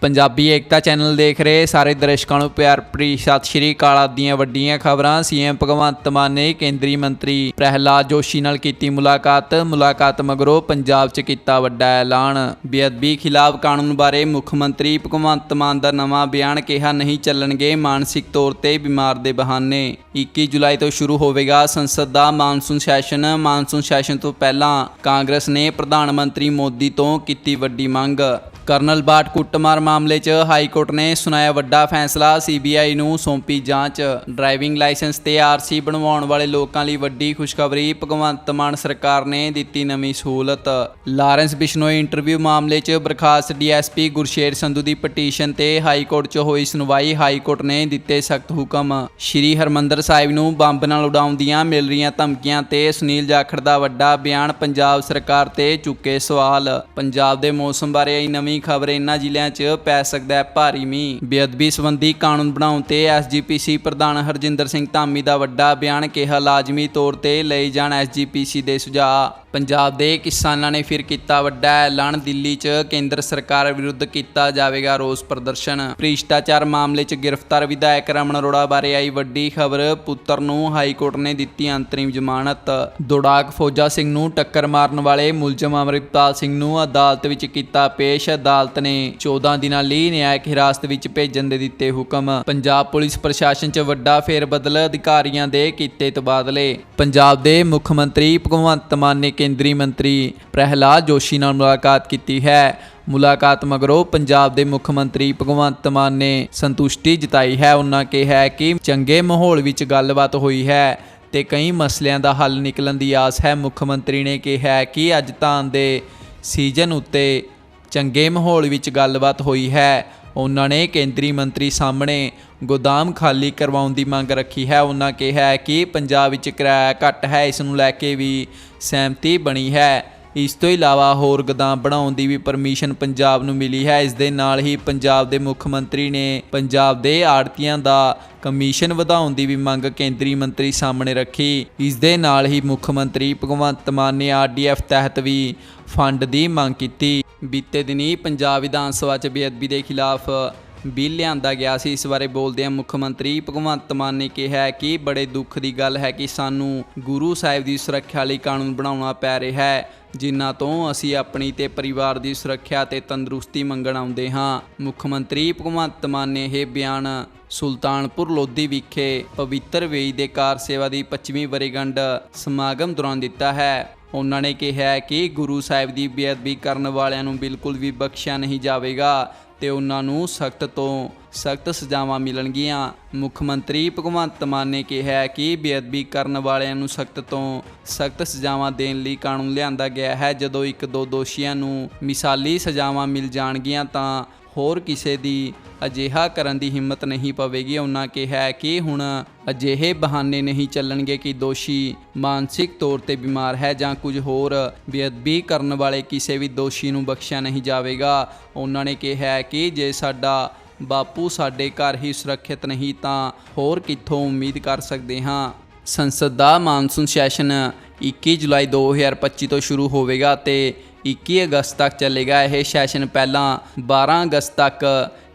ਪੰਜਾਬੀ ਏਕਤਾ channel ਦੇਖ ਰਹੇ ਸਾਰੇ ਦਰਸ਼ਕਾਂ ਨੂੰ ਪਿਆਰ ਭਰੀ ਸਤਿ ਸ਼੍ਰੀ ਅਕਾਲ ਆਪ ਦੀਆਂ ਵੱਡੀਆਂ ਖਬਰਾਂ। ਸੀਐਮ ਭਗਵੰਤ ਮਾਨ ਨੇ ਕੇਂਦਰੀ ਮੰਤਰੀ ਪ੍ਰਹਿਲਾਦ ਜੋਸ਼ੀ ਨਾਲ ਕੀਤੀ ਮੁਲਾਕਾਤ। ਮੁਲਾਕਾਤ ਮਗਰੋਂ ਪੰਜਾਬ 'ਚ ਕੀਤਾ ਵੱਡਾ ਐਲਾਨ। ਬੇਅਦਬੀ ਖਿਲਾਫ ਕਾਨੂੰਨ ਬਾਰੇ ਮੁੱਖ ਮੰਤਰੀ ਭਗਵੰਤ ਮਾਨ ਦਾ ਨਵਾਂ ਬਿਆਨ ਕਿਹਾ, ਨਹੀਂ ਚੱਲਣਗੇ ਮਾਨਸਿਕ ਤੌਰ ਤੇ ਬਿਮਾਰ ਦੇ ਬਹਾਨੇ। 21 ਜੁਲਾਈ ਤੋਂ ਸ਼ੁਰੂ ਹੋਵੇਗਾ ਸੰਸਦ ਦਾ ਮਾਨਸੂਨ ਸੈਸ਼ਨ। ਮਾਨਸੂਨ ਸੈਸ਼ਨ ਤੋਂ ਪਹਿਲਾਂ ਕਾਂਗਰਸ ਨੇ ਪ੍ਰਧਾਨ ਮੰਤਰੀ ਮੋਦੀ ਤੋਂ ਕੀਤੀ ਵੱਡੀ ਮੰਗ। ਕਰਨਲ ਬਾਟ ਕੁੱਟਮਾਰ ਮਾਮਲੇ 'ਚ ਹਾਈ ਕੋਰਟ ਨੇ ਸੁਣਾਇਆ ਵੱਡਾ ਫੈਸਲਾ। ਸੀਬੀਆਈ ਨੂੰ ਸੌਂਪੀ ਜਾਂਚ। ਡਰਾਈਵਿੰਗ ਲਾਇਸੈਂਸ ਤੇ ਆਰਸੀ ਬਣਵਾਉਣ ਵਾਲੇ ਲੋਕਾਂ ਲਈ ਵੱਡੀ ਖੁਸ਼ਖਬਰੀ। ਭਗਵੰਤ ਮਾਨ ਸਰਕਾਰ ਨੇ ਦਿੱਤੀ ਨਵੀਂ ਸਹੂਲਤ। ਲਾਰੈਂਸ ਬਿਸ਼ਨੋਈ ਇੰਟਰਵਿਊ ਮਾਮਲੇ 'ਚ ਬਰਖਾਸਤ ਡੀਐਸਪੀ ਗੁਰਸ਼ੇਰ ਸੰਧੂ ਦੀ ਪਟੀਸ਼ਨ ਤੇ ਹਾਈ ਕੋਰਟ 'ਚ ਹੋਈ ਸੁਣਵਾਈ। ਹਾਈ ਕੋਰਟ ਨੇ ਦਿੱਤੇ ਸਖਤ ਹੁਕਮ। ਸ਼੍ਰੀ ਹਰਮੰਦਰ ਸਾਹਿਬ ਨੂੰ ਬੰਬ ਨਾਲ ਉਡਾਉਣ ਦੀਆਂ ਮਿਲ ਰਹੀਆਂ ਧਮਕੀਆਂ ਤੇ ਸੁਨੀਲ ਜਾਖੜ ਦਾ ਵੱਡਾ ਬਿਆਨ ਪੰਜਾਬ ਸਰਕਾਰ ਤੇ ਚੁੱਕੇ ਸਵਾਲ। ਪੰਜਾਬ ਦੇ ਮੌਸਮ ਬਾਰੇ ਆਈ ਨਵੀਂ ਖਬਰ ਇਨ੍ਹਾਂ ਜ਼ਿਲ੍ਹਿਆਂ 'ਚ ਪੈ ਸਕਦਾ ਹੈ ਭਾਰੀ ਮੀਂਹ। ਬੇਅਦਬੀ ਸੰਬੰਧੀ ਕਾਨੂੰਨ ਬਣਾਉਣ ਤੇ ਐਸਜੀਪੀਸੀ ਪ੍ਰਧਾਨ ਹਰਜਿੰਦਰ ਸਿੰਘ ਧਾਮੀ ਦਾ ਵੱਡਾ ਬਿਆਨ ਕਿਹਾ, ਲਾਜ਼ਮੀ ਤੌਰ ਤੇ ਲਈ ਜਾਣ ਐਸਜੀਪੀਸੀ ਦੇ ਸੁਝਾਅ। ਪੰਜਾਬ ਦੇ ਕਿਸਾਨਾਂ ਨੇ ਫਿਰ ਕੀਤਾ ਵੱਡਾ ਐਲਾਨ, ਦਿੱਲੀ 'ਚ ਕੇਂਦਰ ਸਰਕਾਰ ਵਿਰੁੱਧ ਕੀਤਾ ਜਾਵੇਗਾ ਰੋਸ ਪ੍ਰਦਰਸ਼ਨ। ਭ੍ਰਿਸ਼ਟਾਚਾਰ ਮਾਮਲੇ 'ਚ ਗ੍ਰਿਫਤਾਰ ਵਿਧਾਇਕ ਰਮਨ ਅਰੋੜਾ ਬਾਰੇ ਆਈ ਵੱਡੀ ਖਬਰ, ਪੁੱਤਰ ਨੂੰ ਹਾਈ ਕੋਰਟ ਨੇ ਦਿੱਤੀ ਅੰਤਰਿਮ ਜ਼ਮਾਨਤ। ਦੋੜਾਕ ਫੌਜਾ ਸਿੰਘ ਨੂੰ ਟੱਕਰ ਮਾਰਨ ਵਾਲੇ ਮੁਲਜ਼ਮ ਅਮਰਿਤਪਾਲ ਸਿੰਘ ਨੂੰ ਅਦਾਲਤ ਵਿੱਚ ਕੀਤਾ ਪੇਸ਼। ਅਦਾਲਤ ਨੇ 14 ਦਿਨਾਂ ਲਈ ਨਿਆਇਕ ਹਿਰਾਸਤ ਵਿੱਚ ਭੇਜਣ ਦੇ ਦਿੱਤੇ ਹੁਕਮ। ਪੰਜਾਬ ਪੁਲਿਸ ਪ੍ਰਸ਼ਾਸਨ 'ਚ ਵੱਡਾ ਫੇਰ ਬਦਲ ਅਧਿਕਾਰੀਆਂ ਦੇ ਕੀਤੇ ਤਬਾਦਲੇ। ਪੰਜਾਬ ਦੇ ਮੁੱਖ ਮੰਤਰੀ ਭਗਵੰਤ ਮਾਨ ਨੇ ਕੇਂਦਰੀ ਮੰਤਰੀ ਪ੍ਰਹਿਲਾਦ ਜੋਸ਼ੀ ਨਾਲ ਮੁਲਾਕਾਤ ਕੀਤੀ ਹੈ। ਮੁਲਾਕਾਤ ਮਗਰੋਂ ਪੰਜਾਬ ਦੇ ਮੁੱਖ ਮੰਤਰੀ ਭਗਵੰਤ ਮਾਨ ਨੇ ਸੰਤੁਸ਼ਟੀ ਜਤਾਈ ਹੈ। ਉਹਨਾਂ ਕਿਹਾ ਕਿ ਚੰਗੇ ਮਾਹੌਲ ਵਿੱਚ ਗੱਲਬਾਤ ਹੋਈ ਹੈ ਤੇ ਕਈ ਮਸਲਿਆਂ ਦਾ ਹੱਲ ਨਿਕਲਣ ਦੀ ਆਸ ਹੈ। ਮੁੱਖ ਮੰਤਰੀ ਨੇ ਕਿਹਾ ਕਿ ਅੱਜ ਤਾਂ ਦੇ ਸੀਜ਼ਨ ਉੱਤੇ ਚੰਗੇ ਮਾਹੌਲ ਵਿੱਚ ਗੱਲਬਾਤ ਹੋਈ ਹੈ। ਉਹਨਾਂ ਨੇ ਕੇਂਦਰੀ ਮੰਤਰੀ ਸਾਹਮਣੇ ਗੋਦਾਮ ਖਾਲੀ ਕਰਵਾਉਣ ਦੀ ਮੰਗ ਰੱਖੀ ਹੈ। ਉਹਨਾਂ ਕਿਹਾ ਹੈ ਕਿ ਪੰਜਾਬ ਵਿੱਚ ਕਿਰਾਇਆ ਘੱਟ ਹੈ, ਇਸ ਨੂੰ ਲੈ ਕੇ ਵੀ ਸਹਿਮਤੀ ਬਣੀ ਹੈ। ਇਸ ਤੋਂ ਇਲਾਵਾ ਹੋਰ ਗੋਦਾਮ ਬਣਾਉਣ ਦੀ ਵੀ ਪਰਮਿਸ਼ਨ ਪੰਜਾਬ ਨੂੰ ਮਿਲੀ ਹੈ। ਇਸ ਦੇ ਨਾਲ ਹੀ ਪੰਜਾਬ ਦੇ ਮੁੱਖ ਮੰਤਰੀ ਨੇ ਪੰਜਾਬ ਦੇ ਆੜਤੀਆਂ ਦਾ ਕਮਿਸ਼ਨ ਵਧਾਉਣ ਦੀ ਵੀ ਮੰਗ ਕੇਂਦਰੀ ਮੰਤਰੀ ਸਾਹਮਣੇ ਰੱਖੀ। ਇਸ ਦੇ ਨਾਲ ਹੀ ਮੁੱਖ ਮੰਤਰੀ ਭਗਵੰਤ ਮਾਨ ਨੇ ਆਰਡੀਐਫ ਤਹਿਤ ਵੀ ਫੰਡ ਦੀ ਮੰਗ ਕੀਤੀ। ਬੀਤੇ ਦਿਨੀ ਪੰਜਾਬ ਵਿਧਾਨ ਸਭਾ 'ਚ ਬੇਅਦਬੀ ਦੇ ਖਿਲਾਫ ਬਿੱਲ ਲਿਆਂਦਾ ਗਿਆ ਸੀ। ਇਸ ਬਾਰੇ ਬੋਲਦਿਆਂ ਮੁੱਖ ਮੰਤਰੀ ਭਗਵੰਤ ਮਾਨ ਨੇ ਕਿਹਾ ਕਿ ਬੜੇ ਦੁੱਖ ਦੀ ਗੱਲ ਹੈ ਕਿ ਸਾਨੂੰ ਗੁਰੂ ਸਾਹਿਬ ਦੀ ਸੁਰੱਖਿਆ ਲਈ ਕਾਨੂੰਨ ਬਣਾਉਣਾ ਪੈ ਰਿਹਾ ਹੈ। ਜਿਨ੍ਹਾਂ ਤੋਂ ਅਸੀਂ ਆਪਣੀ ਤੇ ਪਰਿਵਾਰ ਦੀ ਸੁਰੱਖਿਆ ਤੇ ਤੰਦਰੁਸਤੀ ਮੰਗਣ ਆਉਂਦੇ ਹਾਂ। ਮੁੱਖ ਮੰਤਰੀ ਭਗਵੰਤ ਮਾਨ ਨੇ ਇਹ ਬਿਆਨ ਸੁਲਤਾਨਪੁਰ ਲੋਧੀ ਵਿਖੇ ਪਵਿੱਤਰ ਵੇਈ ਦੇ ਕਾਰ ਸੇਵਾ ਦੀ 25ਵੀਂ ਵਰੇਗੰਢ ਸਮਾਗਮ ਦੌਰਾਨ ਦਿੱਤਾ ਹੈ। ਉਹਨਾਂ ਨੇ ਕਿਹਾ ਕਿ ਗੁਰੂ ਸਾਹਿਬ ਦੀ ਬੇਅਦਬੀ ਕਰਨ ਵਾਲਿਆਂ ਨੂੰ ਬਿਲਕੁਲ ਵੀ ਬਖਸ਼ਿਆ ਨਹੀਂ ਜਾਵੇਗਾ ਤੇ ਉਹਨਾਂ ਨੂੰ ਸਖਤ ਤੋਂ ਸਖਤ ਸਜ਼ਾਵਾਂ ਮਿਲਣਗੀਆਂ। ਮੁੱਖ ਮੰਤਰੀ ਭਗਵੰਤ ਮਾਨ ਨੇ ਕਿਹਾ ਕਿ ਬੇਅਦਬੀ ਕਰਨ ਵਾਲਿਆਂ ਨੂੰ ਸਖਤ ਤੋਂ ਸਖਤ ਸਜ਼ਾਵਾਂ ਦੇਣ ਲਈ ਕਾਨੂੰਨ ਲਿਆਂਦਾ ਗਿਆ ਹੈ। ਜਦੋਂ ਇੱਕ ਦੋ ਦੋਸ਼ੀਆਂ ਨੂੰ ਮਿਸਾਲੀ ਸਜ਼ਾਵਾਂ ਮਿਲ ਜਾਣਗੀਆਂ ਤਾਂ ਹੋਰ ਕਿਸੇ ਦੀ ਅਜਿਹਾ ਕਰਨ ਦੀ ਹਿੰਮਤ ਨਹੀਂ ਪਵੇਗੀ। ਉਹਨਾਂ ਕਿਹਾ ਕਿ ਹੁਣ ਅਜਿਹੇ ਬਹਾਨੇ ਨਹੀਂ ਚੱਲਣਗੇ ਕਿ ਦੋਸ਼ੀ ਮਾਨਸਿਕ ਤੌਰ ਤੇ ਬਿਮਾਰ ਹੈ ਜਾਂ ਕੁਝ ਹੋਰ ਬੇਅਦਬੀ ਕਰਨ ਵਾਲੇ ਕਿਸੇ ਵੀ ਦੋਸ਼ੀ ਨੂੰ ਬਖਸ਼ਿਆ ਨਹੀਂ ਜਾਵੇਗਾ। ਉਹਨਾਂ ਨੇ ਕਿਹਾ ਕਿ ਜੇ ਸਾਡਾ ਬਾਪੂ ਸਾਡੇ ਘਰ ਹੀ ਸੁਰੱਖਿਅਤ ਨਹੀਂ ਤਾਂ ਹੋਰ ਕਿੱਥੋਂ ਉਮੀਦ ਕਰ ਸਕਦੇ ਹਾਂ? ਸੰਸਦ ਦਾ ਮਾਨਸੂਨ ਸੈਸ਼ਨ 21 ਜੁਲਾਈ 2025 ਤੋਂ ਸ਼ੁਰੂ ਹੋਵੇਗਾ ਤੇ 21 ਅਗਸਤ ਤੱਕ ਚੱਲੇਗਾ ਇਹ ਸੈਸ਼ਨ ਪਹਿਲਾਂ 12 ਅਗਸਤ ਤੱਕ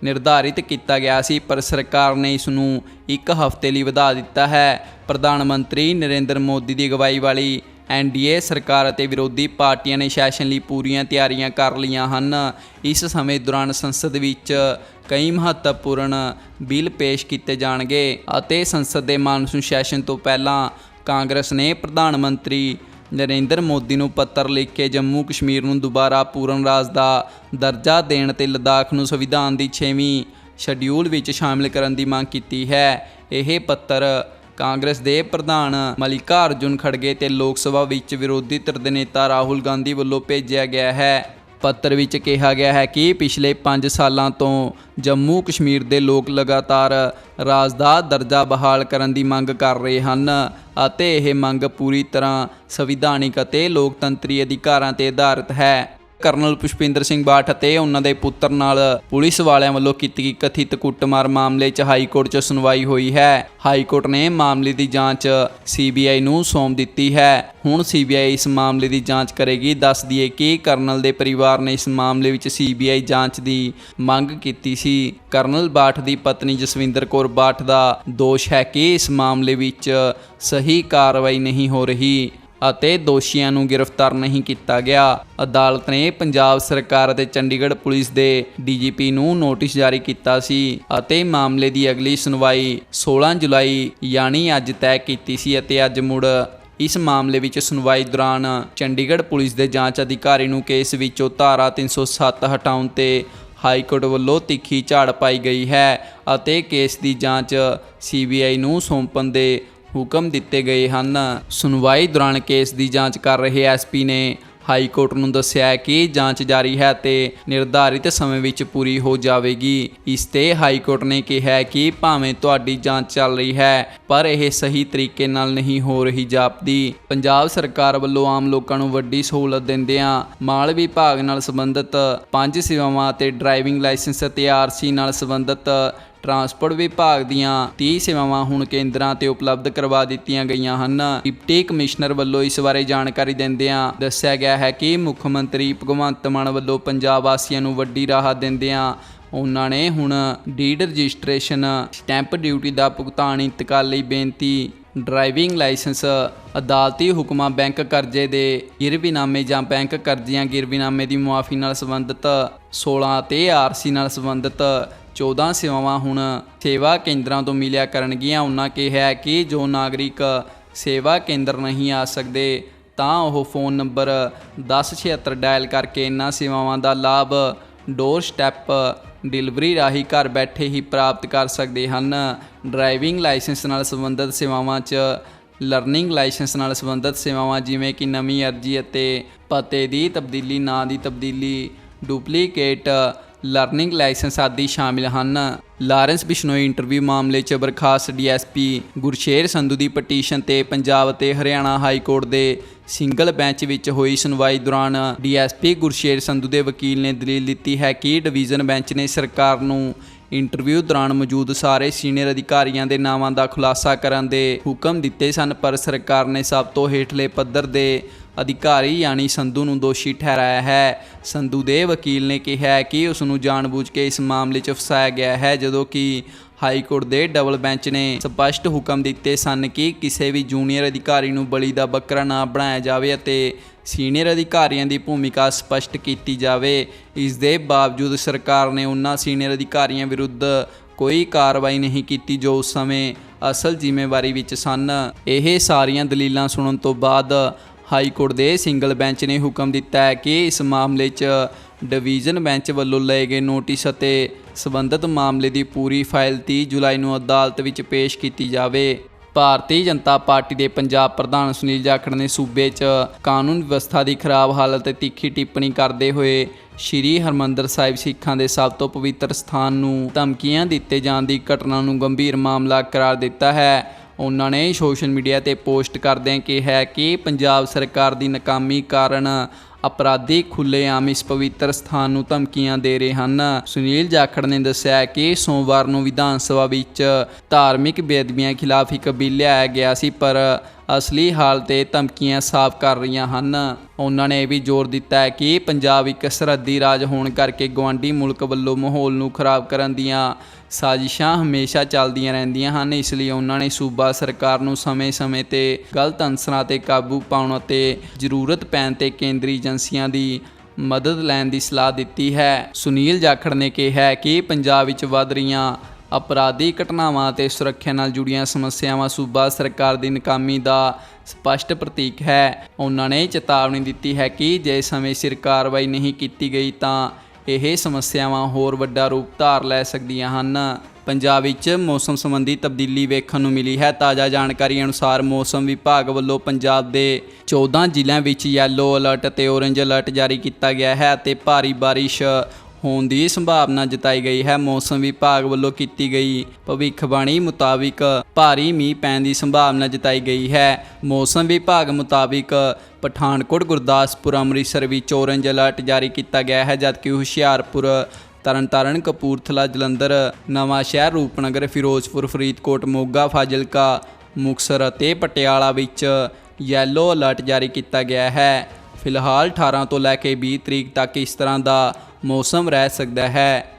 ਨਿਰਧਾਰਿਤ ਕੀਤਾ ਗਿਆ ਸੀ, ਪਰ ਸਰਕਾਰ ਨੇ ਇਸ ਨੂੰ ਇੱਕ ਹਫ਼ਤੇ ਲਈ ਵਧਾ ਦਿੱਤਾ ਹੈ। ਪ੍ਰਧਾਨ ਮੰਤਰੀ ਨਰਿੰਦਰ ਮੋਦੀ ਦੀ ਅਗਵਾਈ ਵਾਲੀ ਐਨਡੀਏ ਸਰਕਾਰ ਅਤੇ ਵਿਰੋਧੀ ਪਾਰਟੀਆਂ ਨੇ ਸੈਸ਼ਨ ਲਈ ਪੂਰੀਆਂ ਤਿਆਰੀਆਂ ਕਰ ਲਈਆਂ ਹਨ। ਇਸ ਸਮੇਂ ਦੌਰਾਨ ਸੰਸਦ ਵਿੱਚ ਕਈ ਮਹੱਤਵਪੂਰਨ ਬਿੱਲ ਪੇਸ਼ ਕੀਤੇ ਜਾਣਗੇ ਅਤੇ ਸੰਸਦ ਦੇ ਮਾਨਸੂਨ ਸੈਸ਼ਨ ਤੋਂ ਪਹਿਲਾਂ ਕਾਂਗਰਸ ਨੇ ਪ੍ਰਧਾਨ ਮੰਤਰੀ ਨਰਿੰਦਰ ਮੋਦੀ ਨੂੰ ਪੱਤਰ ਲਿਖ ਕੇ ਜੰਮੂ ਕਸ਼ਮੀਰ ਨੂੰ ਦੁਬਾਰਾ ਪੂਰਨ ਰਾਜ ਦਾ ਦਰਜਾ ਦੇਣ ਤੇ ਲਦਾਖ ਨੂੰ ਸੰਵਿਧਾਨ ਦੀ 6ਵੀਂ ਸ਼ਡਿਊਲ ਵਿੱਚ ਸ਼ਾਮਿਲ ਕਰਨ ਦੀ ਮੰਗ ਕੀਤੀ ਹੈ। ਇਹ ਪੱਤਰ ਕਾਂਗਰਸ ਦੇ ਪ੍ਰਧਾਨ ਮਲਿਕਾ ਅਰਜੁਨ ਖੜਗੇ ਤੇ ਲੋਕ ਸਭਾ ਵਿੱਚ ਵਿਰੋਧੀ ਧਿਰ ਦੇ ਨੇਤਾ ਰਾਹੁਲ ਗਾਂਧੀ ਵੱਲੋਂ ਭੇਜਿਆ ਗਿਆ ਹੈ। ਪੱਤਰ ਵਿੱਚ ਕਿਹਾ ਗਿਆ ਹੈ ਕਿ ਪਿਛਲੇ 5 ਸਾਲਾਂ ਤੋਂ ਜੰਮੂ ਕਸ਼ਮੀਰ ਦੇ ਲੋਕ ਲਗਾਤਾਰ ਰਾਜ ਦਾ ਦਰਜਾ ਬਹਾਲ ਕਰਨ ਦੀ ਮੰਗ ਕਰ ਰਹੇ ਹਨ ਅਤੇ ਇਹ ਮੰਗ ਪੂਰੀ ਤਰ੍ਹਾਂ ਸੰਵਿਧਾਨਿਕ ਅਤੇ ਲੋਕਤੰਤਰੀ ਅਧਿਕਾਰਾਂ ਤੇ ਆਧਾਰਿਤ ਹੈ। ਕਰਨਲ ਪੁਸ਼ਪਿੰਦਰ ਸਿੰਘ ਬਾਠ ਅਤੇ ਉਹਨਾਂ ਦੇ ਪੁੱਤਰ ਨਾਲ ਪੁਲਿਸ ਵਾਲਿਆਂ ਵੱਲੋਂ ਕੀਤੀ ਗਈ ਕਥਿਤ ਕੁੱਟਮਾਰ ਮਾਮਲੇ 'ਚ ਹਾਈ ਕੋਰਟ 'ਚ ਸੁਣਵਾਈ ਹੋਈ ਹੈ। ਹਾਈ ਕੋਰਟ ਨੇ ਮਾਮਲੇ ਦੀ ਜਾਂਚ ਸੀਬੀਆਈ ਨੂੰ ਸੌਂਪ ਦਿੱਤੀ ਹੈ। ਹੁਣ ਸੀਬੀਆਈ ਇਸ ਮਾਮਲੇ ਦੀ ਜਾਂਚ ਕਰੇਗੀ। ਦੱਸ ਦਈਏ ਕਿ ਕਰਨਲ ਦੇ ਪਰਿਵਾਰ ਨੇ ਇਸ ਮਾਮਲੇ ਵਿੱਚ ਸੀਬੀਆਈ ਜਾਂਚ ਦੀ ਮੰਗ ਕੀਤੀ ਸੀ। ਕਰਨਲ ਬਾਠ ਦੀ ਪਤਨੀ ਜਸਵਿੰਦਰ ਕੌਰ ਬਾਠ ਦਾ ਦੋਸ਼ ਹੈ ਕਿ ਇਸ ਮਾਮਲੇ ਵਿੱਚ ਸਹੀ ਕਾਰਵਾਈ ਨਹੀਂ ਹੋ ਰਹੀ। ਅਤੇ ਦੋਸ਼ੀਆਂ ਨੂੰ ਗ੍ਰਿਫਤਾਰ ਨਹੀਂ ਕੀਤਾ ਗਿਆ। ਅਦਾਲਤ ਨੇ ਪੰਜਾਬ ਸਰਕਾਰ ਅਤੇ ਚੰਡੀਗੜ੍ਹ ਪੁਲਿਸ ਦੇ ਡੀਜੀਪੀ ਨੂੰ ਨੋਟਿਸ ਜਾਰੀ ਕੀਤਾ ਸੀ ਅਤੇ ਮਾਮਲੇ ਦੀ ਅਗਲੀ ਸੁਣਵਾਈ 16 ਜੁਲਾਈ, ਯਾਨੀ ਅੱਜ ਤੈਅ ਕੀਤੀ ਸੀ ਅਤੇ ਅੱਜ ਮੁੜ ਇਸ ਮਾਮਲੇ ਵਿੱਚ ਸੁਣਵਾਈ ਦੌਰਾਨ ਚੰਡੀਗੜ੍ਹ ਪੁਲਿਸ ਦੇ ਜਾਂਚ ਅਧਿਕਾਰੀ ਨੂੰ ਕੇਸ ਵਿੱਚੋਂ ਧਾਰਾ 307 ਹਟਾਉਣ ਤੇ ਹਾਈ ਕੋਰਟ ਵੱਲੋਂ ਤਿੱਖੀ ਝਾੜ ਪਾਈ ਗਈ ਹੈ ਅਤੇ ਕੇਸ ਦੀ ਜਾਂਚ ਸੀਬੀਆਈ ਨੂੰ ਸੌਂਪਣ ਦੇ ਹੁਕਮ ਦਿੱਤੇ ਗਏ ਹਨ। ਸੁਣਵਾਈ ਦੌਰਾਨ ਕੇਸ ਦੀ ਜਾਂਚ ਕਰ ਰਹੇ ਐਸਪੀ ਨੇ ਹਾਈ ਕੋਰਟ ਨੂੰ ਦੱਸਿਆ ਕਿ ਜਾਂਚ ਜਾਰੀ ਹੈ ਤੇ ਨਿਰਧਾਰਿਤ ਸਮੇਂ ਵਿੱਚ ਪੂਰੀ ਹੋ ਜਾਵੇਗੀ। ਇਸ ਤੇ ਹਾਈ ਕੋਰਟ ਨੇ ਕਿਹਾ ਕਿ ਭਾਵੇਂ ਤੁਹਾਡੀ ਜਾਂਚ ਚੱਲ ਰਹੀ ਹੈ, ਪਰ ਇਹ ਸਹੀ ਤਰੀਕੇ ਨਾਲ ਨਹੀਂ ਹੋ ਰਹੀ ਜਾਪਦੀ। ਪੰਜਾਬ ਸਰਕਾਰ ਵੱਲੋਂ ਆਮ ਲੋਕਾਂ ਨੂੰ ਵੱਡੀ ਸਹੂਲਤ ਦਿੰਦਿਆਂ ਮਾਲ ਵਿਭਾਗ ਨਾਲ ਸੰਬੰਧਿਤ ਪੰਜ ਸੇਵਾਵਾਂ ਤੇ ਡਰਾਈਵਿੰਗ ਲਾਇਸੈਂਸ ਅਤੇ ਆਰਸੀ ਨਾਲ ਸੰਬੰਧਿਤ ਟਰਾਂਸਪੋਰਟ ਵਿਭਾਗ ਦੀਆਂ 30 ਸੇਵਾਵਾਂ ਹੁਣ ਕੇਂਦਰਾਂ ਤੇ ਉਪਲਬਧ ਕਰਵਾ ਦਿੱਤੀਆਂ ਗਈਆਂ ਹਨ। ਡਿਪਟੀ ਕਮਿਸ਼ਨਰ ਵੱਲੋਂ ਇਸ ਬਾਰੇ ਜਾਣਕਾਰੀ ਦਿੰਦਿਆਂ ਦੱਸਿਆ ਗਿਆ ਹੈ ਕਿ ਮੁੱਖ ਮੰਤਰੀ ਭਗਵੰਤ ਮਾਨ ਵੱਲੋਂ ਪੰਜਾਬ ਵਾਸੀਆਂ ਨੂੰ ਵੱਡੀ ਰਾਹਤ ਦਿੰਦਿਆਂ ਉਹਨਾਂ ਨੇ ਹੁਣ ਡੀਡ ਰਜਿਸਟ੍ਰੇਸ਼ਨ, ਸਟੈਂਪ ਡਿਊਟੀ ਦਾ ਭੁਗਤਾਨ ਇੰਤਕਾਲ ਲਈ ਬੇਨਤੀ, ਡਰਾਈਵਿੰਗ ਲਾਇਸੈਂਸ, ਅਦਾਲਤੀ ਹੁਕਮਾਂ, ਬੈਂਕ ਕਰਜ਼ੇ ਦੇ ਗਿਰਵੀਨਾਮੇ ਜਾਂ ਬੈਂਕ ਕਰਜ਼ਿਆਂ ਗਿਰਵੀਨਾਮੇ ਦੀ ਮੁਆਫੀ ਨਾਲ ਸੰਬੰਧਿਤ 16 ਅਤੇ ਆਰਸੀ ਨਾਲ ਸੰਬੰਧਿਤ 14 ਸੇਵਾਵਾਂ ਹੁਣ ਸੇਵਾ ਕੇਂਦਰਾਂ ਤੋਂ ਮਿਲਿਆ ਕਰਨਗੀਆਂ। ਉਹਨਾਂ ਕਿਹਾ ਕਿ ਜੋ ਨਾਗਰਿਕ ਸੇਵਾ ਕੇਂਦਰ ਨਹੀਂ ਆ ਸਕਦੇ, ਤਾਂ ਉਹ ਫੋਨ ਨੰਬਰ 1076 ਡਾਇਲ ਕਰਕੇ ਇਹਨਾਂ ਸੇਵਾਵਾਂ ਦਾ ਲਾਭ ਡੋਰ ਸਟੈਪ ਡਿਲੀਵਰੀ ਰਾਹੀਂ ਘਰ ਬੈਠੇ ਹੀ ਪ੍ਰਾਪਤ ਕਰ ਸਕਦੇ ਹਨ। ਡਰਾਈਵਿੰਗ ਲਾਇਸੈਂਸ ਨਾਲ ਸੰਬੰਧਿਤ ਸੇਵਾਵਾਂ 'ਚ ਲਰਨਿੰਗ ਲਾਇਸੈਂਸ ਨਾਲ ਸੰਬੰਧਿਤ ਸੇਵਾਵਾਂ ਜਿਵੇਂ ਕਿ ਨਵੀਂ ਅਰਜੀ ਅਤੇ ਪਤੇ ਦੀ ਤਬਦੀਲੀ, ਨਾਂ ਦੀ ਤਬਦੀਲੀ, ਡੁਪਲੀਕੇਟ ਲਰਨਿੰਗ ਲਾਇਸੈਂਸ ਆਦਿ ਸ਼ਾਮਿਲ ਹਨ। ਲਾਰੈਂਸ ਬਿਸ਼ਨੋਈ ਇੰਟਰਵਿਊ ਮਾਮਲੇ 'ਚ ਬਰਖਾਸਤ ਡੀਐਸਪੀ ਗੁਰਸ਼ੇਰ ਸੰਧੂ ਦੀ ਪਟੀਸ਼ਨ ਤੇ ਪੰਜਾਬ ਅਤੇ ਹਰਿਆਣਾ ਹਾਈ ਕੋਰਟ ਦੇ ਸਿੰਗਲ ਬੈਂਚ ਵਿੱਚ ਹੋਈ ਸੁਣਵਾਈ ਦੌਰਾਨ ਡੀਐਸਪੀ ਗੁਰਸ਼ੇਰ ਸੰਧੂ ਦੇ ਵਕੀਲ ਨੇ ਦਲੀਲ ਦਿੱਤੀ ਹੈ ਕਿ ਡਿਵੀਜ਼ਨ ਬੈਂਚ ਨੇ ਸਰਕਾਰ ਨੂੰ ਇੰਟਰਵਿਊ ਦੌਰਾਨ ਮੌਜੂਦ ਸਾਰੇ ਸੀਨੀਅਰ ਅਧਿਕਾਰੀਆਂ ਦੇ ਨਾਵਾਂ ਦਾ ਖੁਲਾਸਾ ਕਰਨ ਦੇ ਹੁਕਮ ਦਿੱਤੇ ਸਨ, ਪਰ ਸਰਕਾਰ ਨੇ ਸਭ ਤੋਂ ਹੇਠਲੇ ਪੱਧਰ ਦੇ ਅਧਿਕਾਰੀ ਯਾਨੀ ਸੰਧੂ ਨੂੰ ਦੋਸ਼ੀ ਠਹਿਰਾਇਆ ਹੈ। ਸੰਧੂ ਦੇ ਵਕੀਲ ਨੇ ਕਿਹਾ ਕਿ ਉਸ ਨੂੰ ਜਾਣਬੁੱਝ ਕੇ ਇਸ ਮਾਮਲੇ 'ਚ ਫਸਾਇਆ ਗਿਆ ਹੈ, ਜਦੋਂ ਕਿ ਹਾਈ ਕੋਰਟ ਦੇ ਡਬਲ ਬੈਂਚ ਨੇ ਸਪਸ਼ਟ ਹੁਕਮ ਦਿੱਤੇ ਸਨ ਕਿ ਕਿਸੇ ਵੀ ਜੂਨੀਅਰ ਅਧਿਕਾਰੀ ਨੂੰ ਬਲੀ ਦਾ ਬੱਕਰਾ ਨਾ ਬਣਾਇਆ ਜਾਵੇ ਅਤੇ ਸੀਨੀਅਰ ਅਧਿਕਾਰੀਆਂ ਦੀ ਭੂਮਿਕਾ ਸਪਸ਼ਟ ਕੀਤੀ ਜਾਵੇ। ਇਸ ਦੇ ਬਾਵਜੂਦ ਸਰਕਾਰ ਨੇ ਉਹਨਾਂ ਸੀਨੀਅਰ ਅਧਿਕਾਰੀਆਂ ਵਿਰੁੱਧ ਕੋਈ ਕਾਰਵਾਈ ਨਹੀਂ ਕੀਤੀ ਜੋ ਉਸ ਸਮੇਂ ਅਸਲ ਜ਼ਿੰਮੇਵਾਰੀ ਵਿੱਚ ਸਨ। ਇਹ ਸਾਰੀਆਂ ਦਲੀਲਾਂ ਸੁਣਨ ਤੋਂ ਬਾਅਦ ਹਾਈ ਕੋਰਟ ਦੇ ਸਿੰਗਲ ਬੈਂਚ ਨੇ ਹੁਕਮ ਦਿੱਤਾ ਹੈ ਕਿ ਇਸ ਮਾਮਲੇ 'ਚ ਡਿਵੀਜ਼ਨ ਬੈਂਚ ਵੱਲੋਂ ਲਏ ਗਏ ਨੋਟਿਸ ਅਤੇ ਸਬੰਧਤ ਮਾਮਲੇ ਦੀ ਪੂਰੀ ਫਾਈਲ 30 ਜੁਲਾਈ ਨੂੰ ਅਦਾਲਤ ਵਿੱਚ ਪੇਸ਼ ਕੀਤੀ ਜਾਵੇ। ਭਾਰਤੀ ਜਨਤਾ ਪਾਰਟੀ ਦੇ ਪੰਜਾਬ ਪ੍ਰਧਾਨ ਸੁਨੀਲ ਜਾਖੜ ਨੇ ਸੂਬੇ 'ਚ ਕਾਨੂੰਨ ਵਿਵਸਥਾ ਦੀ ਖਰਾਬ ਹਾਲਤ ਤੇ ਤਿੱਖੀ ਟਿੱਪਣੀ ਕਰਦੇ ਹੋਏ ਸ਼੍ਰੀ ਹਰਮੰਦਰ ਸਾਹਿਬ ਸਿੱਖਾਂ ਦੇ ਸਭ ਤੋਂ ਪਵਿੱਤਰ ਸਥਾਨ ਨੂੰ ਧਮਕੀਆਂ ਦਿੱਤੇ ਜਾਣ ਦੀ ਘਟਨਾ ਨੂੰ ਗੰਭੀਰ ਮਾਮਲਾ ਕਰਾਰ ਦਿੱਤਾ ਹੈ। ਉਹਨਾਂ ਨੇ ਸੋਸ਼ਲ ਮੀਡੀਆ ਤੇ ਪੋਸਟ ਕਰਦਿਆਂ ਕਿਹਾ ਕਿ ਪੰਜਾਬ ਸਰਕਾਰ ਦੀ ਨਾਕਾਮੀ ਕਾਰਨ ਅਪਰਾਧੀ ਖੁੱਲ੍ਹੇਆਮ ਇਸ ਪਵਿੱਤਰ ਸਥਾਨ ਨੂੰ ਧਮਕੀਆਂ ਦੇ ਰਹੇ ਹਨ। ਸੁਨੀਲ ਜਾਖੜ ਨੇ ਦੱਸਿਆ ਕਿ ਸੋਮਵਾਰ ਨੂੰ ਵਿਧਾਨ ਸਭਾ ਵਿੱਚ ਧਾਰਮਿਕ ਬੇਅਦਬੀਆਂ ਖਿਲਾਫ ਇੱਕ ਬਿੱਲ ਲਿਆਇਆ ਗਿਆ ਸੀ, ਪਰ ਅਸਲੀ ਹਾਲ ਤੇ ਧਮਕੀਆਂ ਸਾਫ਼ ਕਰ ਰਹੀਆਂ ਹਨ। ਉਹਨਾਂ ਨੇ ਇਹ ਵੀ ਜ਼ੋਰ ਦਿੱਤਾ ਹੈ ਕਿ ਪੰਜਾਬ ਇੱਕ ਸਰਹੱਦੀ ਰਾਜ ਹੋਣ ਕਰਕੇ ਗਵਾਂਢੀ ਮੁਲਕ ਵੱਲੋਂ ਮਾਹੌਲ ਨੂੰ ਖਰਾਬ ਕਰਨ ਦੀਆਂ ਸਾਜ਼ਿਸ਼ਾਂ ਹਮੇਸ਼ਾ ਚੱਲਦੀਆਂ ਰਹਿੰਦੀਆਂ ਹਨ। ਇਸ ਲਈ ਉਹਨਾਂ ਨੇ ਸੂਬਾ ਸਰਕਾਰ ਨੂੰ ਸਮੇਂ-ਸਮੇਂ ਤੇ ਗਲਤ ਅੰਸਰਾਂ ਤੇ ਕਾਬੂ ਪਾਉਣ ਅਤੇ ਜ਼ਰੂਰਤ ਪੈਣ ਤੇ ਕੇਂਦਰੀ ਏਜੰਸੀਆਂ ਦੀ ਮਦਦ ਲੈਣ ਦੀ ਸਲਾਹ ਦਿੱਤੀ ਹੈ। ਸੁਨੀਲ ਜਾਖੜ ਨੇ ਕਿਹਾ ਕਿ ਪੰਜਾਬ ਵਿੱਚ ਵੱਧ ਰਹੀਆਂ ਅਪਰਾਧੀ ਘਟਨਾਵਾਂ ਅਤੇ ਸੁਰੱਖਿਆ ਨਾਲ ਜੁੜੀਆਂ ਸਮੱਸਿਆਵਾਂ ਸੂਬਾ ਸਰਕਾਰ ਦੀ ਨਾਕਾਮੀ ਦਾ ਸਪਸ਼ਟ ਪ੍ਰਤੀਕ ਹੈ। ਉਹਨਾਂ ਨੇ ਚੇਤਾਵਨੀ ਦਿੱਤੀ ਹੈ ਕਿ ਜੇ ਸਮੇਂ ਸਿਰ ਕਾਰਵਾਈ ਨਹੀਂ ਕੀਤੀ ਗਈ ਤਾਂ ਇਹ ਸਮੱਸਿਆਵਾਂ ਹੋਰ ਵੱਡਾ ਰੂਪ ਧਾਰ ਲੈ ਸਕਦੀਆਂ ਹਨ। ਪੰਜਾਬ ਵਿੱਚ ਮੌਸਮ ਸੰਬੰਧੀ ਤਬਦੀਲੀ ਵੇਖਣ ਨੂੰ ਮਿਲੀ ਹੈ। ਤਾਜ਼ਾ ਜਾਣਕਾਰੀ ਅਨੁਸਾਰ ਮੌਸਮ ਵਿਭਾਗ ਵੱਲੋਂ ਪੰਜਾਬ ਦੇ 14 ਜ਼ਿਲ੍ਹਿਆਂ ਵਿੱਚ ਯੈਲੋ ਅਲਰਟ ਅਤੇ ਔਰੇਂਜ ਅਲਰਟ ਜਾਰੀ ਕੀਤਾ ਗਿਆ ਹੈ ਅਤੇ ਭਾਰੀ ਬਾਰਿਸ਼ ਹੋਣ ਦੀ ਸੰਭਾਵਨਾ ਜਤਾਈ ਗਈ ਹੈ। ਮੌਸਮ ਵਿਭਾਗ ਵੱਲੋਂ ਕੀਤੀ ਗਈ ਭਵਿੱਖਬਾਣੀ ਮੁਤਾਬਿਕ ਭਾਰੀ ਮੀਂਹ ਪੈਣ ਦੀ ਸੰਭਾਵਨਾ ਜਤਾਈ ਗਈ ਹੈ। ਮੌਸਮ ਵਿਭਾਗ ਮੁਤਾਬਿਕ ਪਠਾਨਕੋਟ, ਗੁਰਦਾਸਪੁਰ, ਅੰਮ੍ਰਿਤਸਰ ਵਿੱਚ ਔਰੰਜ ਅਲਰਟ ਜਾਰੀ ਕੀਤਾ ਗਿਆ ਹੈ, ਜਦਕਿ ਹੁਸ਼ਿਆਰਪੁਰ ਤਰਨਤਾਰਨ, ਕਪੂਰਥਲਾ, ਜਲੰਧਰ, ਨਵਾਂ ਸ਼ਹਿਰ, ਰੂਪਨਗਰ, ਫਿਰੋਜ਼ਪੁਰ, ਫਰੀਦਕੋਟ, ਮੋਗਾ, ਫਾਜ਼ਿਲਕਾ ਮੁਕਸਰ ਅਤੇ ਪਟਿਆਲਾ ਵਿੱਚ ਯੈਲੋ ਅਲਰਟ ਜਾਰੀ ਕੀਤਾ ਗਿਆ ਹੈ। ਫਿਲਹਾਲ 18 ਤੋਂ ਲੈ ਕੇ 20 ਤਰੀਕ ਤੱਕ ਇਸ ਤਰ੍ਹਾਂ ਦਾ ਮੌਸਮ ਰਹਿ ਸਕਦਾ ਹੈ